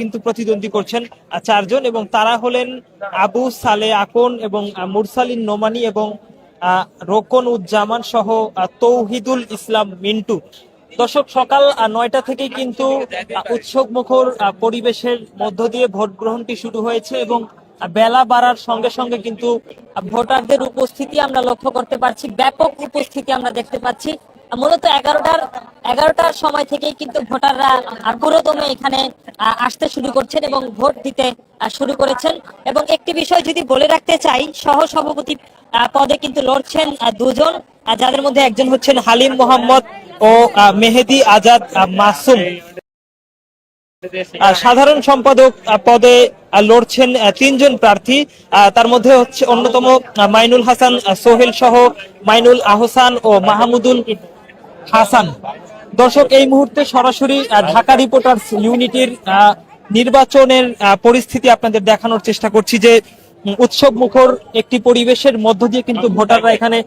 কিন্তু প্রতিদ্বন্দ্বী করছেন চারজন এবং তারা হলেন আবু সালে আকন এবং মুরসালিন নোমানি এবং রোকন উজ্জামান সহ তৌহিদুল ইসলাম মিন্টু। দর্শক, সকাল নয়টা থেকে কিন্তু উৎসব মুখর পরিবেশের মধ্য দিয়ে ভোট গ্রহণটি শুরু হয়েছে এবং বেলা বাড়ার সঙ্গে সঙ্গে কিন্তু ভোটারদের উপস্থিতি আমরা লক্ষ্য করতে পারছি, ব্যাপক উপস্থিতি আমরা দেখতে পাচ্ছি। মূলত এগারোটার এগারোটার সময় থেকেই কিন্তু ভোটাররা আগ্রহদমে এখানে আসতে শুরু করছেন এবং ভোট দিতে শুরু করেছেন। এবং একটি বিষয় যদি বলে রাখতে চাই সহ সভাপতি পদে কিন্তু লড়ছেন দুজন যাদের মধ্যে একজন হচ্ছেন হালিম মোহাম্মদ ও মেহেদি আজাদ মাসুম। সাধারণ সম্পাদক পদে লড়ছেন তিনজন প্রার্থী। তার মধ্যে হচ্ছে অন্যতম মাইনুল হাসান সোহেল সহ মাইনুল আহসান ও মাহমুদুল হাসান। দর্শক, এই মুহূর্তে সরাসরি ঢাকা রিপোর্টার্স ইউনিটির নির্বাচনের পরিস্থিতি আপনাদের দেখানোর চেষ্টা করছি যে উৎসব মুখর একটি পরিবেশের মধ্য দিয়ে কিন্তু ভোটাররা এখানে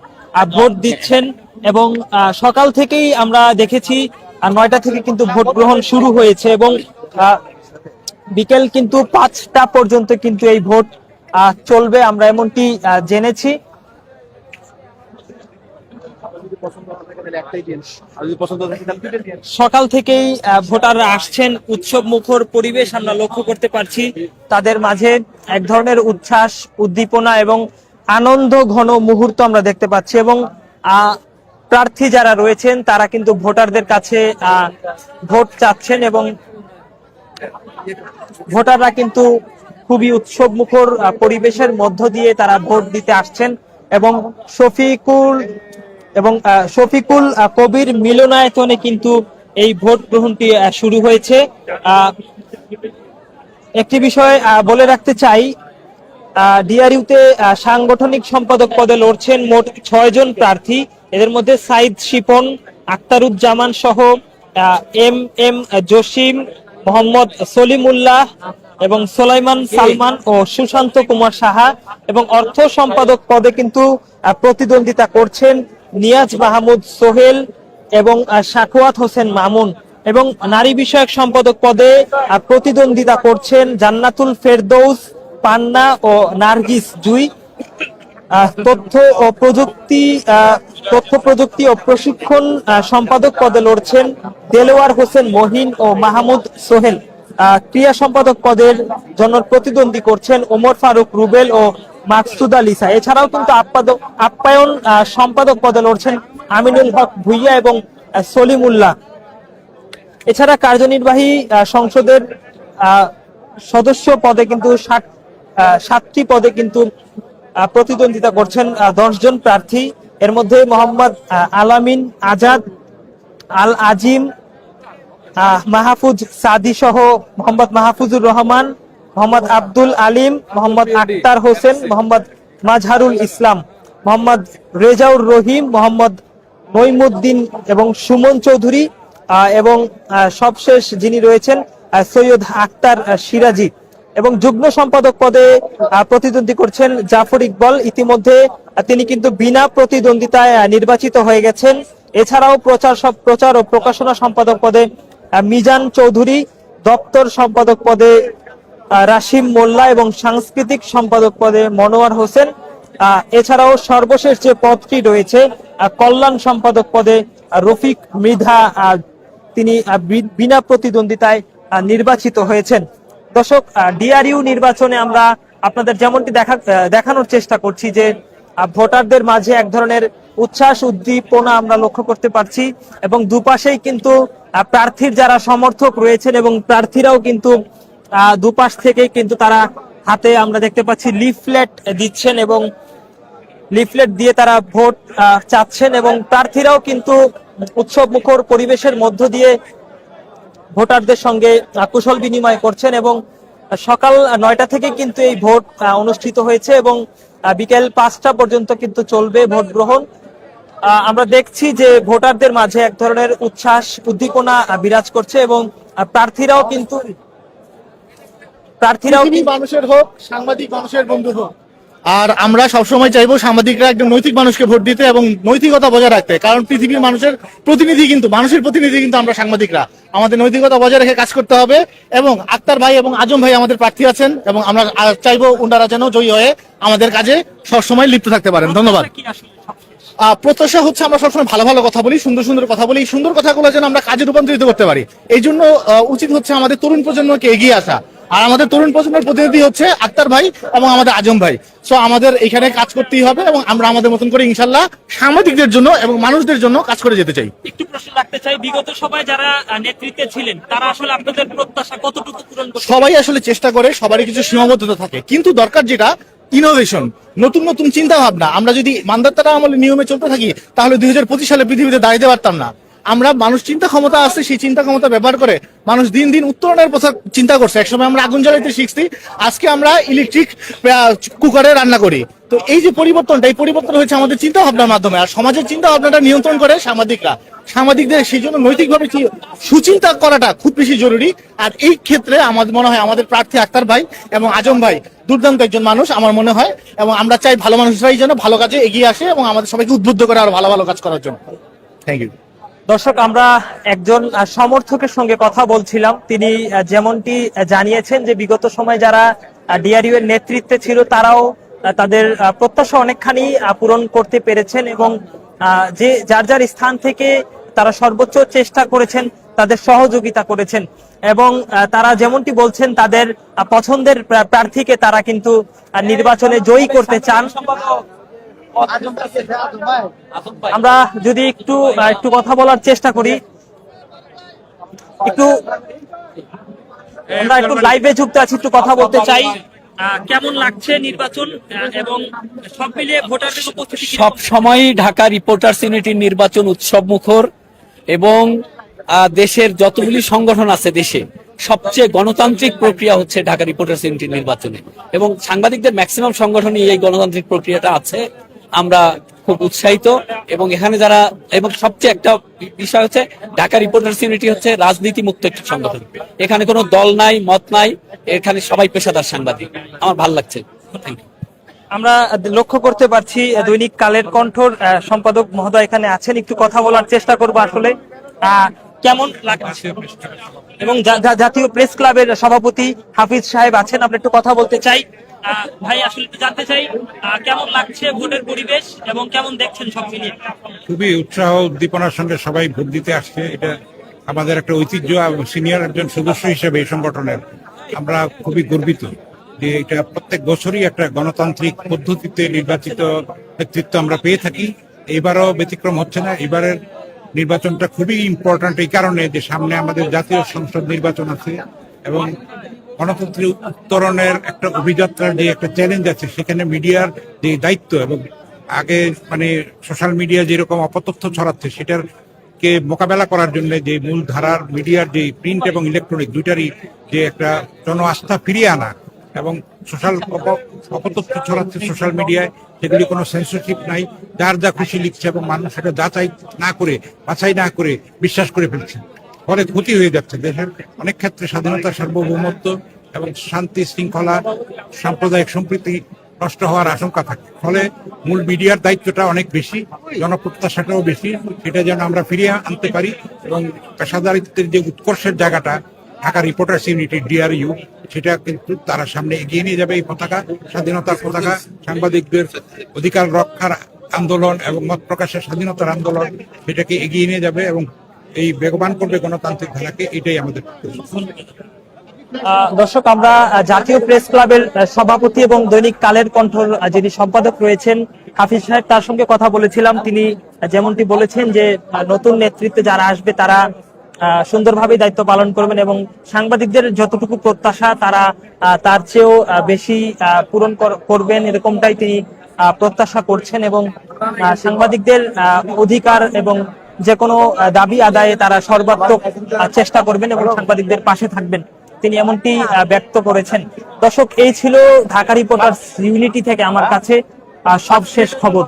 ভোট দিচ্ছেন এবং সকাল থেকেই আমরা দেখেছি নয়টা থেকে কিন্তু ভোট গ্রহণ শুরু হয়েছে এবং বিকেল কিন্তু পাঁচটা পর্যন্ত কিন্তু এই ভোট চলবে। আমরা এমনটি জেনেছি। সকাল থেকেই আহ, ভোটাররা আসছেন উৎসব মুখর পরিবেশ আমরা লক্ষ্য করতে পারছি। তাদের মাঝে এক ধরনের উচ্ছ্বাস উদ্দীপনা এবং আনন্দ ঘন মুহূর্ত আমরা দেখতে পাচ্ছি এবং আহ, প্রার্থী যারা রয়েছেন তারা কিন্তু ভোটারদের কাছে আহ, ভোট চাচ্ছেন এবং ভোটাররা কিন্তু খুবই উৎসব মুখর পরিবেশের মধ্য দিয়ে তারা ভোট দিতে আসছেন এবং শফিকুল এবং শফিকুল কবির মিলনায়তনে কিন্তু এই ভোট গ্রহণটি শুরু হয়েছে। একটি বিষয় বলে রাখতে চাই ডিআরইউতে সাংগঠনিক সম্পাদক পদে লড়ছেন মোট ছয় জন প্রার্থী। এদের মধ্যে সাইদ শিপন আক্তারুজ্জামান সহ এম এম জসিম মোহাম্মদ সলিমুল্লাহ এবং সোলাইমান সালমান ও সুশান্ত কুমার সাহা। এবং অর্থ সম্পাদক পদে কিন্তু প্রতিদ্বন্দ্বিতা করছেন নিয়াজ মাহমুদ সোহেল এবং আহ, সাখোয়াত হোসেন মামুন এবং নারী বিষয়ক সম্পাদক পদে প্রতিদ্বন্দ্বিতা করছেন জান্নাতুল ফেরদৌস পান্না ও নার্গিস জুই তথ্য ও প্রযুক্তি তথ্য প্রযুক্তি ও প্রশিক্ষণ সম্পাদক পদে লড়ছেন দেলোয়ার হোসেন মহিন ও মাহমুদ সোহেল। ক্রিয়া সম্পাদক পদের জন্য প্রতিদ্বন্দ্বী করছেন ওমর ফারুক, রুবেল ও মাকসুদা লিসা এছাড়াও কিন্তু আপ্যায়ন সম্পাদক পদে লড়ছেন আমিনুল হক ভুইয়া এবং সলিমুল্লাহ। এছাড়া কার্যনির্বাহী সংসদের সদস্য পদে কিন্তু ষাট সাতটি পদে কিন্তু প্রতিদ্বন্দ্বিতা করছেন দশ জন প্রার্থী। এর মধ্যে মোহাম্মদ আলামিন আজাদ, আল আজিম মাহফুজ সাদি সহ মোহাম্মদ মাহফুজুর রহমান, মোহাম্মদ আব্দুল আলিম, মোহাম্মদ আক্তার হোসেন, মোহাম্মদ মাজহারুল ইসলাম, মোহাম্মদ রেজাউর রহিম, মোহাম্মদ নইমুদ্দিন এবং সুমন চৌধুরী এবং সবশেষ যিনি রয়েছেন সৈয়দ আক্তার সিরাজি। এবং যুগ্ম সম্পাদক পদে প্রতিদ্বন্দ্বী করছেন জাফর ইকবল। ইতিমধ্যে তিনি কিন্তু বিনা প্রতিদ্বন্দ্বিতায় নির্বাচিত হয়ে গেছেন। এছাড়াও প্রচার সব, প্রচার ও প্রকাশনা সম্পাদক পদে মিজান চৌধুরী দপ্তর সম্পাদক পদে রাশিম মোল্লা এবং সাংস্কৃতিক সম্পাদক পদে মনোয়ার হোসেন। এছাড়াও সর্বশেষ যে পদটি রয়েছে কল্যাণ সম্পাদক পদে রফিক মৃধা তিনি বিনা প্রতিদ্বন্দ্বিতায় নির্বাচিত হয়েছেন। দর্শক ডিআরইউ নির্বাচনে আমরা আপনাদের যেমনটি দেখা দেখানোর চেষ্টা করছি যে ভোটারদের মাঝে এক ধরনের উচ্ছ্বাস, উদ্দীপনা আমরা লক্ষ্য করতে পারছি এবং দুপাশেই কিন্তু প্রার্থীর যারা সমর্থক রয়েছেন এবং প্রার্থীরাও কিন্তু দুপাশ থেকেই কিন্তু তারা হাতে আমরা দেখতে পাচ্ছি লিফলেট দিচ্ছেন এবং লিফলেট দিয়ে তারা ভোট চাচ্ছেন এবং প্রার্থীরাও কিন্তু উৎসব মুখর পরিবেশের মধ্য দিয়ে ভোটারদের সঙ্গে কুশল বিনিময় করছেন এবং সকাল নয়টা থেকে কিন্তু এই ভোট অনুষ্ঠিত হয়েছে এবং বিকেল পাঁচটা পর্যন্ত কিন্তু চলবে ভোট গ্রহণ আমরা দেখছি যে ভোটারদের মাঝে এক ধরনের উচ্ছ্বাস উদ্দীপনা বিরাজ করছে এবং প্রার্থীরাও কিন্তু প্রার্থীরাও মানুষের হোক সাংবাদিক মানুষের বন্ধু হোক। আর আমরা সবসময় চাইব সাংবাদিকরা একজন নৈতিক মানুষকে ভোট দিতে এবং নৈতিকতা বজায় রাখতে কারণ পৃথিবীর মানুষের প্রতিনিধি কিন্তু মানুষের প্রতিনিধি কিন্তু আমরা সাংবাদিকরা। আমাদের নৈতিকতা বজায় রেখে কাজ করতে হবে এবং আক্তার ভাই এবং আজম ভাই আমাদের প্রার্থী আছেন এবং আমরা চাইব ওনারা যেন জয়ী হয়ে আমাদের কাজে সবসময় লিপ্ত থাকতে পারেন। ধন্যবাদ। প্রত্যাশা হচ্ছে আমরা সবসময় ভালো ভালো কথা বলি সুন্দর সুন্দর কথা বলি এই সুন্দর কথাগুলো যেন আমরা কাজে রূপান্তরিত করতে পারি। এই জন্য উচিত হচ্ছে আমাদের তরুণ প্রজন্মকে এগিয়ে আসা। আর আমাদের তরুণ প্রজন্মের প্রতিনিধি হচ্ছে আক্তার ভাই এবং আমাদের আজম ভাই। সো আমাদের এখানে কাজ করতেই হবে এবং আমরা আমাদের মতন করে ইনশাল্লাহ সাংবাদিকদের জন্য এবং মানুষদের জন্য কাজ করে যেতে চাই। একটু প্রশ্ন রাখতে চাই বিগত সময় যারা নেতৃত্বে ছিলেন তারা আসলে আপনাদের প্রত্যাশা কতটুকু পূরণ করতে সবাই আসলে চেষ্টা করে সবারই কিছু সীমাবদ্ধতা থাকে। কিন্তু দরকার যেটা ইনোভেশন নতুন নতুন চিন্তা ভাবনা আমরা যদি মান্দাতারা আমলে নিয়মে চলতে থাকি, তাহলে দুই হাজার পঁচিশ সালে পৃথিবীতে দাঁড়িয়ে পারতাম না। আমরা মানুষ চিন্তা ক্ষমতা আছে, সেই চিন্তা ক্ষমতা ব্যবহার করে মানুষ দিন দিন উত্তরণের কথা চিন্তা করছে। একসময় আমরা আগুন জ্বালাইতে শিখছি, আজকে আমরা ইলেকট্রিক কুকারে রান্না করি। তো এই যে পরিবর্তনটা, এই পরিবর্তন হয়েছে আমাদের চিন্তা ভাবনার মাধ্যমে, আর সমাজের চিন্তা ভাবনাটা নিয়ন্ত্রণ করে সাংবাদিকরা। সাংবাদিকদের সেই জন্য নৈতিকভাবে সুচিন্তা করাটা খুব বেশি জরুরি। আর এই ক্ষেত্রে আমাদের মনে হয় আমাদের প্রার্থী আক্তার ভাই এবং আজম ভাই দুর্দান্ত একজন মানুষ আমার মনে হয়, এবং আমরা চাই ভালো মানুষরাই যেন ভালো কাজে এগিয়ে আসে এবং আমাদের সবাইকে উদ্বুদ্ধ করে আরও ভালো ভালো কাজ করার জন্য। থ্যাংক ইউ দর্শক, আমরা একজন সমর্থকের সঙ্গে কথা বলছিলাম। তিনি যেমনটি জানিয়েছেন যে বিগত সময় যারা ডিআরইউ এর নেতৃত্বে ছিল, তারাও তাদের প্রত্যাশা অনেকখানি পূরণ করতে পেরেছেন এবং যে যার যার স্থান থেকে তারা সর্বোচ্চ চেষ্টা করেছেন, তাদের সহযোগিতা করেছেন। এবং তারা যেমনটি বলছেন, তাদের পছন্দের প্রার্থীকে তারা কিন্তু নির্বাচনে জয়ী করতে চান। আমরা যদি একটু একটু কথা বলার চেষ্টা করি। একটু আমরা একটু লাইভে যুক্ত আছি একটু কথা বলতে চাই। কেমন লাগছে নির্বাচন এবং সব মিলিয়ে ভোটারদের উপস্থিতি সব সময়ই ঢাকা রিপোর্টার্স ইউনিটির নির্বাচন উৎসব মুখর এবং আহ, দেশের যতগুলি সংগঠন আছে দেশে সবচেয়ে গণতান্ত্রিক প্রক্রিয়া হচ্ছে ঢাকা রিপোর্টার্স ইউনিটির নির্বাচনে। এবং সাংবাদিকদের ম্যাক্সিমাম সংগঠনই এই গণতান্ত্রিক প্রক্রিয়াটা আছে। আমরা খুব উৎসাহিত এবং এখানে যারা, এবং সবচেয়ে একটা বিষয় হচ্ছে ঢাকা রিপোর্টার্স ইউনিটি হচ্ছে রাজনীতি মুক্ত একটি সংগঠন। এখানে কোনো দল নাই, মত নাই, এখানে সবাই পেশাদার সাংবাদিক। আমার ভালো লাগছে। থ্যাংক ইউ আমরা লক্ষ্য করতে পারছি দৈনিক কালের কণ্ঠর সম্পাদক মহোদয় এখানে আছেন। একটু কথা বলার চেষ্টা করব আসলে। কেমন লাগছে? এবং জাতীয় প্রেস ক্লাবের সভাপতি হাফিজ সাহেব আছেন আমরা একটু কথা বলতে চাই। ভাই, আসলে জানতে চাই কেমন লাগছে ভোটের পরিবেশ এবং কেমন দেখছেন সব মিলিয়ে? খুবই উৎসাহ, উদ্দীপনার সঙ্গে সবাই ভোট দিতে আসছে। এটা আমাদের একটা ঐতিহ্য সিনিয়র একজন সদস্য হিসেবে এই সংগঠনের। আমরা খুবই গর্বিত যে এটা প্রত্যেক বছরই একটা গণতান্ত্রিক পদ্ধতিতে নির্বাচিত নেতৃত্ব আমরা পেয়ে থাকি। এবারও ব্যতিক্রম হচ্ছে না। এবারের নির্বাচনটা খুবই ইম্পর্ট্যান্ট এই কারণে যে সামনে আমাদের জাতীয় সংসদ নির্বাচন আছে এবং গণতন্ত্রের উত্তরণের একটা অভিযাত্রার যে একটা চ্যালেঞ্জ আছে, সেখানে মিডিয়ার যে দায়িত্ব এবং আগে মানে সোশ্যাল মিডিয়া যেরকম অপতথ্য ছড়াচ্ছে সেটার কে মোকাবেলা করার জন্য যে মূল ধারার মিডিয়ার যে প্রিন্ট এবং ইলেকট্রনিক দুইটারই যে একটা জন আস্থা ফিরিয়ে আনা এবং সোশ্যাল অপতথ্য ছড়াচ্ছে সোশ্যাল মিডিয়ায় সেগুলি কোনো সেন্সরশিপ নাই, যার যা খুশি লিখছে এবং মানুষ সেটা যাচাই না করে, বাছাই না করে, বিশ্বাস করে ফেলছে। ফলে ক্ষতি হয়ে যাচ্ছে। দেশের অনেক ক্ষেত্রে স্বাধীনতা, সার্বভৌমত্ব এবং শান্তি, শৃঙ্খলা, সাম্প্রদায়িক সম্প্রীতি নষ্ট হওয়ার আশঙ্কা থাকে। ফলে মূল মিডিয়ার দায়িত্বটা অনেক বেশি, জনপ্রত্যাশাটাও বেশি। সেটা যেন আমরা ফিরিয়ে আনতে পারি এবং পেশাদারিত্বের যে উৎকর্ষের জায়গাটা, ঢাকা রিপোর্টার্স ইউনিটি ডিআরইউ সেটা কিন্তু তারা সামনে এগিয়ে নিয়ে যাবে এই পতাকা, স্বাধীনতার পতাকা, সাংবাদিকদের অধিকার রক্ষার আন্দোলন এবং মত প্রকাশের স্বাধীনতার আন্দোলন, সেটাকে এগিয়ে নিয়ে যাবে এবং এই বেগবান করবে গণতান্ত্রিক ধারাকে, এটাই আমাদের দর্শক, আমরা জাতীয় প্রেস ক্লাবের সভাপতি এবং দৈনিক কালের কণ্ঠর যিনি সম্পাদক রয়েছেন হাফিজ সাহেব, তার সঙ্গে কথা বলেছিলাম। তিনি যেমনটি বলেছেন যে নতুন নেতৃত্বে যারা আসবে, তারা সুন্দরভাবে দায়িত্ব পালন করবেন এবং সাংবাদিকদের যতটুকু প্রত্যাশা, তারা তার চেয়েও বেশি পূরণ কর- করবেন, এরকমটাই তিনি প্রত্যাশা করছেন এবং সাংবাদিকদের অধিকার এবং যে কোনো দাবি আদায়ে তারা সর্বাত্মক চেষ্টা করবেন এবং সাংবাদিকদের পাশে থাকবেন। তিনি এমনটি ব্যক্ত করেছেন। দর্শক, এই ছিল ঢাকা রিপোর্টার্স ইউনিটি থেকে আমার কাছে সবশেষ খবর।